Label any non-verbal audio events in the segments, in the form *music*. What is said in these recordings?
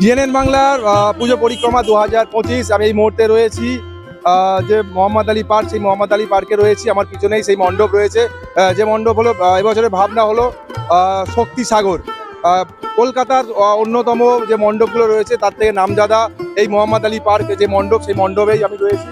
জিএনএন বাংলার পুজো পরিক্রমা দু হাজার পঁচিশ। আমি এই মুহূর্তে রয়েছি যে মোহাম্মদ আলী পার্ক, সেই মোহাম্মদ আলী পার্কে রয়েছি। আমার পিছনেই সেই মণ্ডপ রয়েছে। যে মণ্ডপ হলো এবছরের ভাবনা হলো শক্তি সাগর। কলকাতার অন্যতম যে মণ্ডপগুলো রয়েছে, তার থেকে নামজাদা এই মোহাম্মদ আলী পার্ক যে মণ্ডপ, সেই মণ্ডপেই আমি রয়েছি।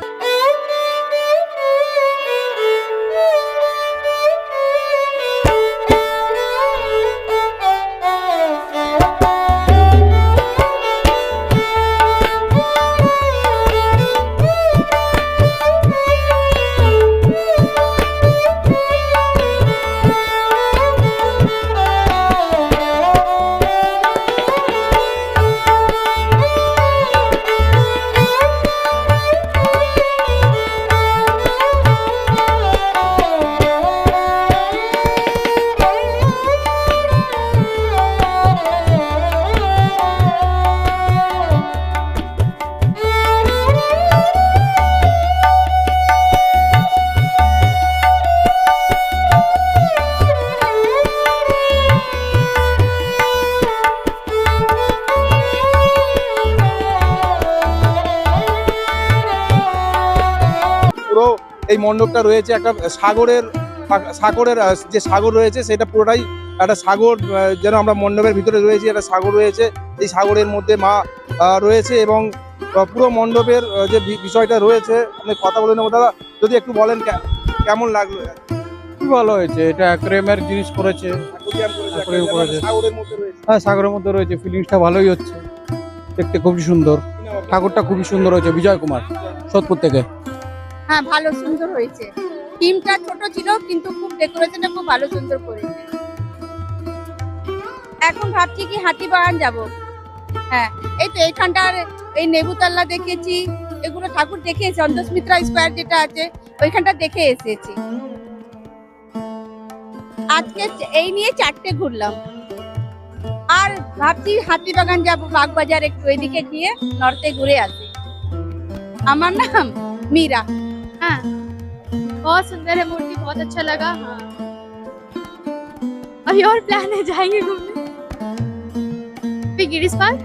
এই মণ্ডপটা রয়েছে একটা সাগরের সাগরের যে সাগর রয়েছে সেটা পুরোটাই একটা সাগর যেন আমরা মণ্ডপের ভিতরে রয়েছি একটা সাগর রয়েছে। এই সাগরের মধ্যে মা রয়েছে এবং পুরো মণ্ডপের যে বিষয়টা রয়েছে আপনি কথা বলে নেব। দাদা যদি একটু বলেন কেমন লাগল? খুবই ভালো হয়েছে। এটা অ্যাকোয়ারিয়ামের জিনিস করেছে। হ্যাঁ সাগরের মধ্যে রয়েছে। ফিলিংসটা ভালোই হচ্ছে। দেখতে খুবই সুন্দর। ঠাকুরটা খুবই সুন্দর হয়েছে বিজয় কুমার সোদপুর থেকে। হ্যাঁ ভালো সুন্দর হয়েছে। টিমটা ছোট ছিল, কিন্তু খুব ডেকোরেশনটা খুব ভালো সুন্দর করেছে। এখন ভাবছি কি হাতি বাগান যাব। হ্যাঁ এই তো এইখানটার এই নেবুতাল্লা দেখেছি, এগুলো ঠাকুর দেখে এসেছি অন্তস মিত্রা স্কোয়ার যেটা আছে, ওইখানটা দেখে এসেছি। আজকে এই নিয়ে চারটে ঘুরলাম। আর ভাবছি হাতিবাগান যাব, বাগবাজার একটু এদিকে গিয়ে, নর্থে ঘুরে আসি। আমার নাম মীরা। হ্যাঁ बहुत सुंदर है मूर्ति, बहुत अच्छा लगा हाँ। अभी और प्लान है जाएँगे घूमने। गिरीश पार्क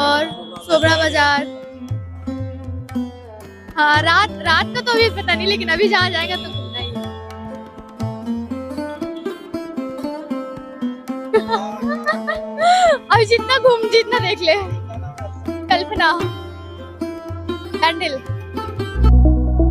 और सोबरा बाज़ार। हाँ रात रात का तो अभी पता नहीं, लेकिन अभी जहाँ जाएगा तो ही *laughs* अभी जितना घूम, जितना देख ले। Kalpana candle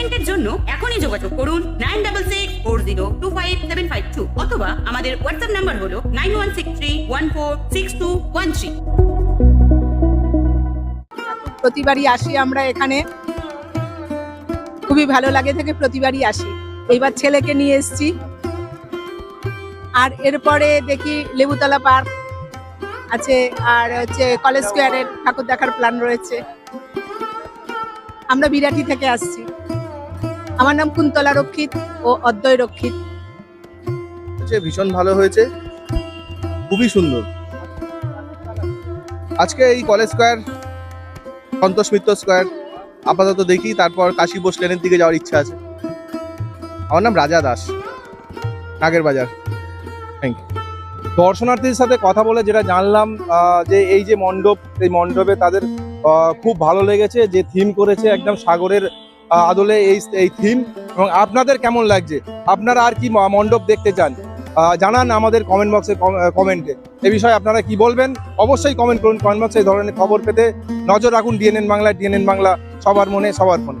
অ্যাপয়েন্টমেন্টের জন্য এখনই যোগাযোগ করুন nine double six four zero two five seven five two অথবা আমাদের হোয়াটসঅ্যাপ নাম্বার হলো nine one six three one four six two one three প্রতিবারই আসি আমরা এখানে। খুবই ভালো লাগে থেকে প্রতিবারই আসি। এইবার ছেলেকে নিয়ে এসেছি। আর এরপরে দেখি লেবুতলা পার্ক আছে, আর হচ্ছে কলেজ স্কোয়ারের ঠাকুর দেখার প্ল্যান রয়েছে। আমরা বিরাটি থেকে আসছি। আমার নাম কুন্তলা রক্ষিত ও অদ্বয় রক্ষিত। ভীষণ ভালো হয়েছে। খুবই সুন্দর। আজকে এই college square, Santosh Mitra square, আপাতত দেখি, তারপর কাশী বোস লেনের দিকে যাওয়ার ইচ্ছা আছে। আমার নাম রাজা দাস, নাগের বাজার। থ্যাংক ইউ দর্শনার্থীদের সাথে কথা বলে যেটা জানলাম যে এই যে মণ্ডপ, এই মণ্ডপে তাদের খুব ভালো লেগেছে, যে থিম করেছে একদম সাগরের আদলে এই এই থিম এবং আপনাদের কেমন লাগছে? আপনারা আর কি মণ্ডপ দেখতে চান? জানান আমাদের কমেন্ট বক্সে কমেন্টে এ। বিষয়ে আপনারা কি বলবেন? অবশ্যই কমেন্ট করুন। কমেন্ট বক্সে এই ধরনের খবর পেতে নজর রাখুন। ডিএনএন বাংলা ডিএনএন বাংলা, সবার মনে, সবার ফোনে।